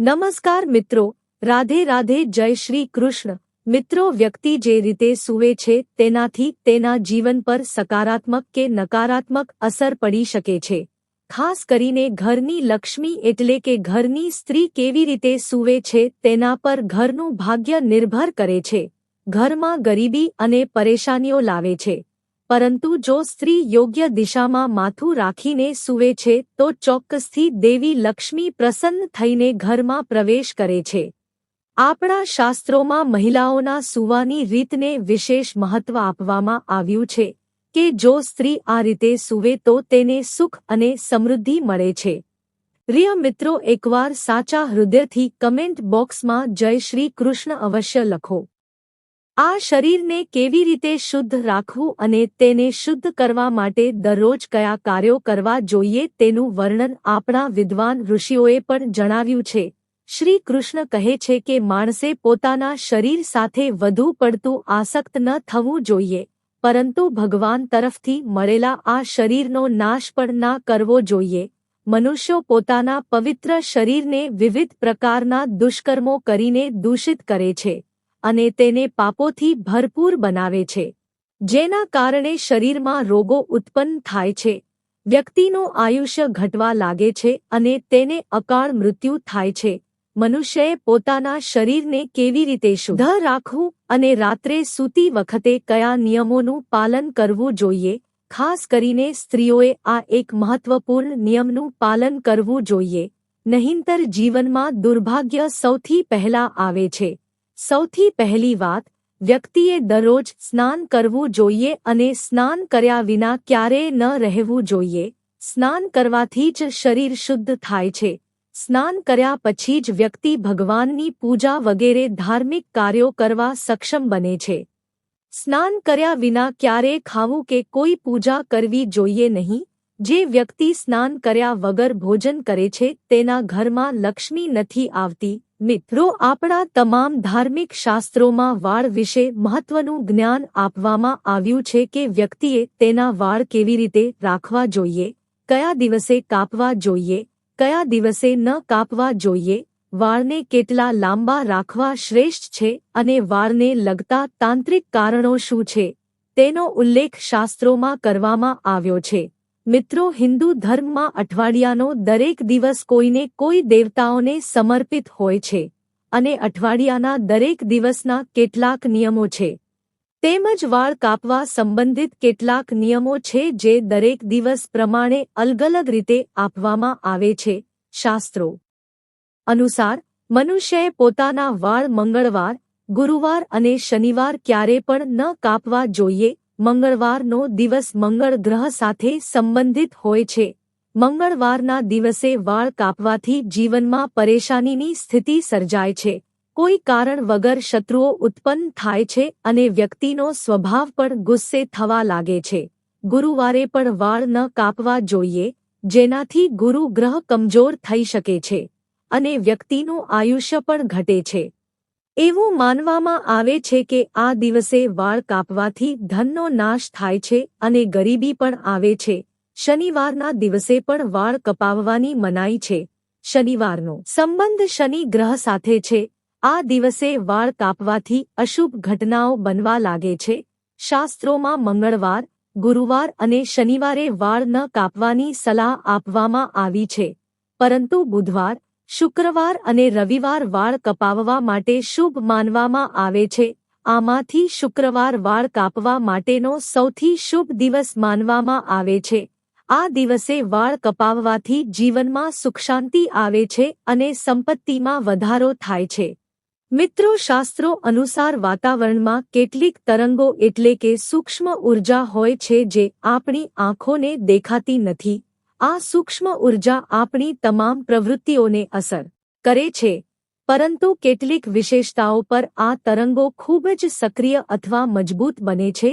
નમસ્કાર મિત્રો, રાધે રાધે જય શ્રી કૃષ્ણ. મિત્રો, વ્યક્તિ જે રીતે સૂવે છે, તેનાથી તેના જીવન પર સકારાત્મક કે નકારાત્મક અસર પડી શકે છે. ખાસ કરીને ઘરની લક્ષ્મી એટલે કે ઘરની સ્ત્રી કેવી રીતે સૂવે છે, તેના પર ઘરનું ભાગ્ય નિર્ભર કરે છે. ઘરમાં ગરીબી અને પરેશાનીઓ લાવે છે. પરંતુ જો સ્ત્રી યોગ્ય દિશામાં માથું રાખીને સૂવે છે, તો ચોક્કસથી દેવી લક્ષ્મી પ્રસન્ન થઈને ઘરમાં પ્રવેશ કરે છે. આપણા શાસ્ત્રોમાં મહિલાઓના સૂવાની રીતને વિશેષ મહત્વ આપવામાં આવ્યું છે કે જો સ્ત્રી આ રીતે સૂવે તો તેને સુખ અને સમૃદ્ધિ મળે છે. પ્રિય મિત્રો, એકવાર સાચા હૃદયથી કમેન્ટ બોક્સમાં જય શ્રી કૃષ્ણ અવશ્ય લખો. આ શરીરને કેવી રીતે શુદ્ધ રાખવું અને તેને શુદ્ધ કરવા માટે દરરોજ કયા કાર્યો કરવા જોઈએ તેનું વર્ણન આપણા વિદ્વાન ઋષિઓએ પણ જણાવ્યું છે. શ્રી કૃષ્ણ કહે છે કે માણસે પોતાના શરીર સાથે વધુ પડતું આસક્ત ન થવું જોઈએ, પરંતુ ભગવાન તરફથી મળેલા આ શરીરનો નાશ પણ ના કરવો જોઈએ. મનુષ્યો પોતાના પવિત્ર શરીરને વિવિધ પ્રકારના દુષ્કર્મો કરીને દૂષિત કરે છે. અને તેને પાપોથી ભરપૂર બનાવે છે, જેના કારણે શરીરમાં રોગો ઉત્પન્ન થાય છે, વ્યક્તિનું આયુષ્ય ઘટવા લાગે છે અને તેને અકાળ મૃત્યુ થાય છે. મનુષ્યએ પોતાના શરીરને કેવી રીતે શુદ્ધ રાખવું અને રાત્રે સૂતી વખતે કયા નિયમોનું પાલન કરવું જોઈએ, ખાસ કરીને સ્ત્રીઓએ આ એક મહત્વપૂર્ણ નિયમનું પાલન કરવું જોઈએ. નહીંતર જીવનમાં દુર્ભાગ્ય સૌથી પહેલા આવે છે. સૌથી પહેલી વાત, વ્યક્તિએ દરરોજ સ્નાન કરવું જોઈએ અને સ્નાન કર્યા વિના ક્યારેય ન રહેવું જોઈએ. સ્નાન કરવાથી જ શરીર શુદ્ધ થાય છે. સ્નાન કર્યા પછી જ વ્યક્તિ ભગવાનની પૂજા વગેરે ધાર્મિક કાર્યો કરવા સક્ષમ બને છે. સ્નાન કર્યા વિના ક્યારેય ખાવું કે કોઈ પૂજા કરવી જોઈએ નહીં. જે વ્યક્તિ સ્નાન કર્યા વગર ભોજન કરે છે, તેના ઘરમાં લક્ષ્મી નથી આવતી. મિત્રો, આપણા તમામ ધાર્મિક શાસ્ત્રોમાં વાળ વિશે મહત્વનું જ્ઞાન આપવામાં આવ્યું છે કે વ્યક્તિએ તેના વાળ કેવી રીતે રાખવા જોઈએ, કયા દિવસે કાપવા જોઈએ, કયા દિવસે ન કાપવા જોઈએ, વાળને કેટલા લાંબા રાખવા શ્રેષ્ઠ છે અને વાળને લગતા તાંત્રિક કારણો શું છે, તેનો ઉલ્લેખ શાસ્ત્રોમાં કરવામાં આવ્યો છે. મિત્રો, હિન્દુ ધર્મમાં અઠવાડિયાનો દરેક દિવસ કોઈને કોઈ દેવતાઓને સમર્પિત હોય છે અને અઠવાડિયાના દરેક દિવસના કેટલાક નિયમો છે. તેમજ વાળ કાપવા સંબંધિત કેટલાક નિયમો છે જે દરેક દિવસ પ્રમાણે અલગ અલગ રીતે આપવામાં આવે છે, શાસ્ત્રો. અનુસાર, મનુષ્યએ પોતાના વાળ મંગળવાર, ગુરુવાર અને શનિવાર ક્યારે પણ ન કાપવા જોઈએ મંગળવારનો દિવસ મંગળ ગ્રહ સાથે સંબંધિત હોય છે. મંગળવારના દિવસે વાળ કાપવાથી જીવનમાં પરેશાનીની સ્થિતિ સર્જાય છે. કોઈ કારણ વગર શત્રુઓ ઉત્પન્ન થાય છે અને વ્યક્તિનો સ્વભાવ પણ ગુસ્સે થવા લાગે છે. ગુરુવારે પણ વાળ ન કાપવા જોઈએ, જેનાથી ગુરુ ગ્રહ કમજોર થઈ શકે છે અને વ્યક્તિનું આયુષ્ય પણ ઘટે છે. એવું માનવામાં આવે છે કે આ દિવસે વાળ કાપવાથી ધનનો નાશ થાય છે અને ગરીબી પણ આવે છે. શનિવારના દિવસે પણ વાળ કપાવવાની મનાઈ છે. શનિવારનો સંબંધ શનિ ગ્રહ સાથે છે. આ દિવસે વાળ કાપવાથી અશુભ ઘટનાઓ બનવા લાગે છે. શાસ્ત્રોમાં મંગળવાર, ગુરુવાર અને શનિવારે વાળ ન કાપવાની સલાહ આપવામાં આવી છે. પરંતુ બુધવાર શુક્રવાર અને રવિવાર વાળ કપાવવા માટે શુભ માનવામાં આવે છે. આમાંથી શુક્રવાર વાળ કાપવા માટેનો સૌથી શુભ દિવસ માનવામાં આવે છે. આ દિવસે વાળ કપાવવાથી જીવનમાં સુખશાંતિ આવે છે અને સંપત્તિમાં વધારો થાય છે. મિત્રો, શાસ્ત્રો અનુસાર વાતાવરણમાં કેટલીક તરંગો એટલે કે સૂક્ષ્મ ઊર્જા હોય છે જે આપણી આંખોને દેખાતી નથી. આ સૂક્ષ્મ ઊર્જા આપણી તમામ પ્રવૃત્તિઓને અસર કરે છે, પરંતુ કેટલીક વિશેષતાઓ પર આ તરંગો ખૂબ જ સક્રિય અથવા મજબૂત બને છે,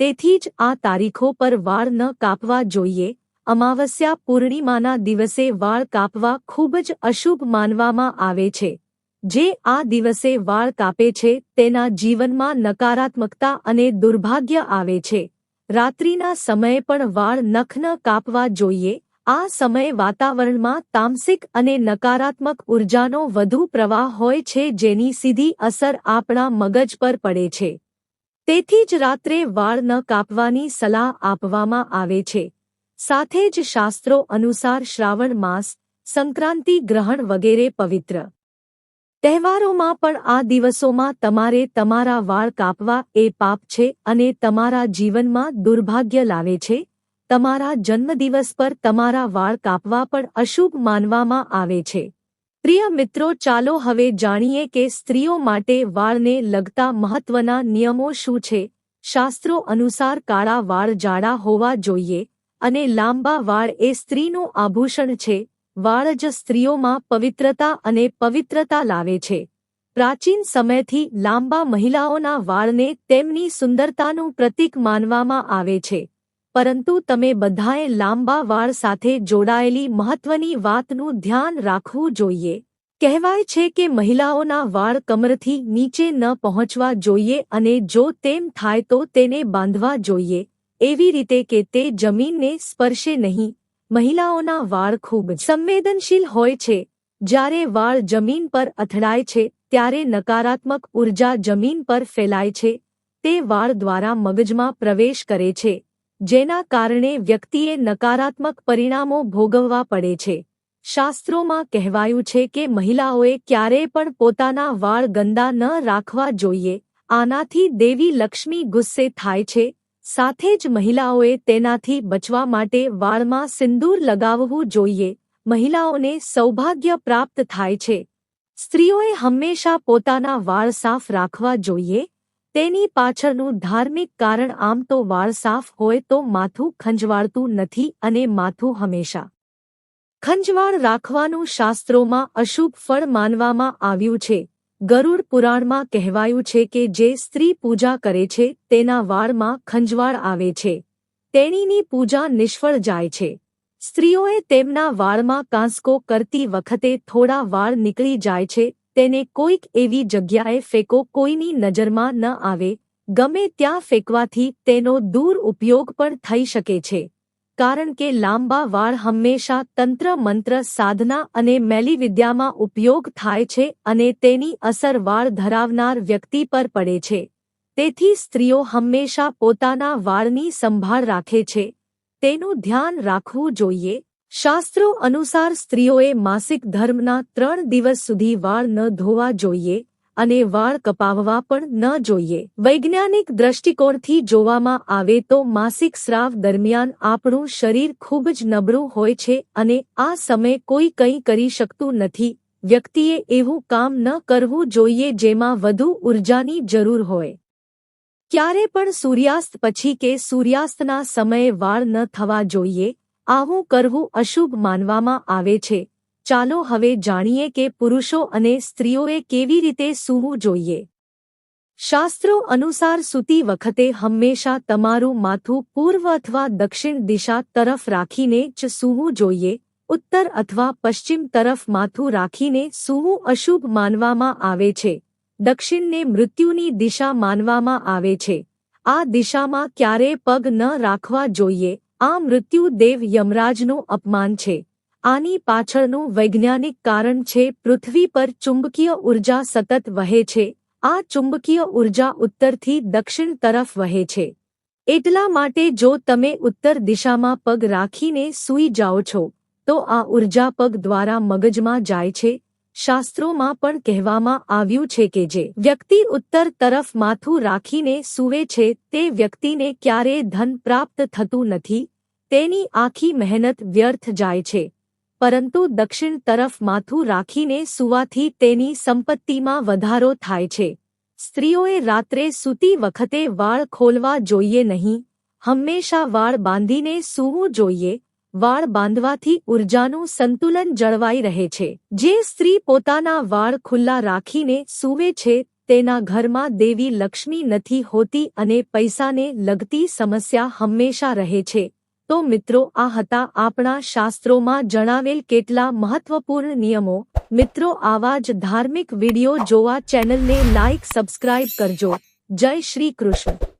તેથી જ આ તારીખો પર વાળ ન કાપવા જોઈએ, અમાવસ્યા પૂર્ણિમાના દિવસે વાળ કાપવા ખૂબ જ અશુભ માનવામાં આવે છે, જે આ દિવસે વાળ કાપે છે તેના જીવનમાં નકારાત્મકતા અને દુર્ભાગ્ય આવે છે, રાત્રિના સમયે પણ વાળ નખ ન કાપવા જોઈએ આ સમય વાતાવરણમાં તામસિક અને નકારાત્મક ઉર્જાનો વધુ પ્રવાહ હોય છે જેની સીધી અસર આપણા મગજ પર પડે છે. તેથી જ રાત્રે વાળ ન કાપવાની સલાહ આપવામાં આવે છે. સાથે જ શાસ્ત્રો અનુસાર શ્રાવણ માસ, સંક્રાંતિ ગ્રહણ વગેરે પવિત્ર. તહેવારોમાં પણ આ દિવસોમાં તમારે તમારા વાળ કાપવા એ પાપ છે અને તમારા જીવનમાં દુર્ભાગ્ય લાવે છે. તમારા જન્મદિવસ પર તમારા વાળ કાપવા પણ અશુભ માનવામાં આવે છે. પ્રિય મિત્રો, ચાલો હવે જાણીએ કે સ્ત્રીઓ માટે વાળને લગતા મહત્વના નિયમો શું છે. શાસ્ત્રો અનુસાર કાળા વાળ જાડા હોવા જોઈએ અને લાંબા વાળ એ સ્ત્રીનું આભૂષણ છે. વાળ જ સ્ત્રીઓમાં પવિત્રતા અને પવિત્રતા લાવે છે. પ્રાચીન સમયથી લાંબા મહિલાઓના વાળને તેમની સુંદરતાનું પ્રતીક માનવામાં આવે છે. પરંતુ તમે બધાએ લાંબા વાળ સાથે જોડાયેલી મહત્વની વાતનું ધ્યાન રાખવું જોઈએ. કહેવાય છે કે મહિલાઓના વાળ કમરથી નીચે ન પહોંચવા જોઈએ અને જો તેમ થાય તો તેને બાંધવા જોઈએ. એવી રીતે કે તે જમીનને સ્પર્શે નહીં. મહિલાઓના વાળ ખૂબ સંવેદનશીલ હોય છે. જ્યારે વાળ જમીન પર અથડાય છે, ત્યારે નકારાત્મક ઊર્જા જમીન પર ફેલાય છે. તે વાળ દ્વારા મગજમાં પ્રવેશ કરે છે. જેના કારણે વ્યક્તિએ નકારાત્મક પરિણામો ભોગવવા પડે છે. શાસ્ત્રોમાં કહેવાયું છે કે મહિલાઓએ ક્યારેય પણ પોતાના વાળ ગંદા ન રાખવા જોઈએ. આનાથી દેવી લક્ષ્મી ગુસ્સે થાય છે. સાથે જ મહિલાઓએ તેનાથી બચવા માટે વાળમાં સિંદૂર લગાવવું જોઈએ. મહિલાઓને સૌભાગ્ય પ્રાપ્ત થાય છે. સ્ત્રીઓએ હંમેશા પોતાના વાળ સાફ રાખવા જોઈએ. તેની પાછળનું ધાર્મિક કારણ આમ તો વાળ સાફ હોય તો માથું ખંજવાળતું નથી અને માથું હંમેશા ખંજવાળ રાખવાનું શાસ્ત્રોમાં અશુભ ફળ માનવામાં આવ્યું છે. ગરુડ પુરાણમાં કહેવાયું છે કે જે સ્ત્રી પૂજા કરે છે, તેના વાળમાં ખંજવાળ આવે છે. તેણીની પૂજા નિષ્ફળ જાય છે. સ્ત્રીઓએ તેમના વાળમાં કાંસકો કરતી વખતે થોડા વાળ નીકળી જાય છે તેને કોઈક એવી જગ્યાએ ફેંકો કોઈની નજરમાં ન આવે, ગમે ત્યાં ફેંકવાથી તેનો દૂર ઉપયોગ પણ થઈ શકે છે. કારણ કે લાંબા વાળ હંમેશા તંત્ર મંત્ર સાધના અને મેલીવિદ્યામાં ઉપયોગ થાય છે અને તેની અસર વાળ ધરાવનાર વ્યક્તિ પર પડે છે. તેથી સ્ત્રીઓ હંમેશા પોતાના વાળની સંભાળ રાખે છે. તેનું ધ્યાન રાખવું જોઈએ. શાસ્ત્રો અનુસાર સ્ત્રીઓએ માસિક ધર્મના ત્રણ દિવસ સુધી વાળ ન ધોવા જોઈએ અને વાળ કપાવવા પણ ન જોઈએ. વૈજ્ઞાનિક દ્રષ્ટિકોણથી જોવામાં આવે તો માસિક સ્રાવ દરમિયાન આપણું શરીર ખૂબ જ નબળું હોય છે અને આ સમય કોઈ કંઈ કરી શકતું નથી. વ્યક્તિએ એવું કામ ન કરવું જોઈએ જેમાં વધુ ઉર્જાની જરૂર હોય. ક્યારે પણ સૂર્યાસ્ત પછી કે સૂર્યાસ્તના સમયે વાળ ન થવા જોઈએ આવું કરવું અશુભ માનવામાં આવે છે. ચાલો હવે જાણીએ કે પુરુષો અને સ્ત્રીઓએ કેવી રીતે સૂવું જોઈએ. શાસ્ત્રો અનુસાર સૂતી વખતે હંમેશા તમારું માથું પૂર્વ અથવા દક્ષિણ દિશા તરફ રાખીને જ સૂવું જોઈએ, ઉત્તર અથવા પશ્ચિમ તરફ માથું રાખીને સૂવું અશુભ માનવામાં આવે છે. દક્ષિણને મૃત્યુની દિશા માનવામાં આવે છે. આ દિશામાં ક્યારેય પગ ન રાખવા જોઈએ આ મૃત્યુ દેવ યમરાજનું અપમાન છે. આની પાછળનું વૈજ્ઞાનિક કારણ છે, પૃથ્વી પર ચુંબકીય ઊર્જા સતત વહે છે. આ ચુંબકીય ઊર્જા ઉત્તરથી દક્ષિણ તરફ વહે છે. એટલા માટે જો તમે ઉત્તર દિશામાં પગ રાખીને સૂઈ જાઓ છો, તો આ ઊર્જા પગ દ્વારા મગજમાં જાય છે શાસ્ત્રોમાં પણ કહેવામાં આવ્યું છે કે જે વ્યક્તિ ઉત્તર તરફ માથું રાખીને સૂવે છે, તે વ્યક્તિને ક્યારેય ધન પ્રાપ્ત થતું નથી, તેની આખી મહેનત વ્યર્થ જાય છે. પરંતુ દક્ષિણ તરફ માથું રાખીને સુવાથી તેની સંપત્તિમાં વધારો થાય છે. સ્ત્રીઓએ રાત્રે સૂતી વખતે વાળ ખોલવા જોઈએ નહીં, હંમેશા વાળ બાંધીને સૂવું જોઈએ વાળ બાંધવાથી ઉર્જાનું સંતુલન જળવાઈ રહે છે. જે સ્ત્રી પોતાના વાળ ખુલ્લા રાખીને સૂવે છે, તેના ઘરમાં દેવી લક્ષ્મી નથી હોતી અને પૈસાને લગતી સમસ્યા હંમેશા રહે છે. તો મિત્રો, આ હતા આપણા શાસ્ત્રોમાં જણાવેલ કેટલા મહત્વપૂર્ણ નિયમો. મિત્રો, આવા જ ધાર્મિક વિડિયો જોવા ચેનલને લાઇક સબસ્ક્રાઇબ કરજો. જય શ્રી કૃષ્ણ.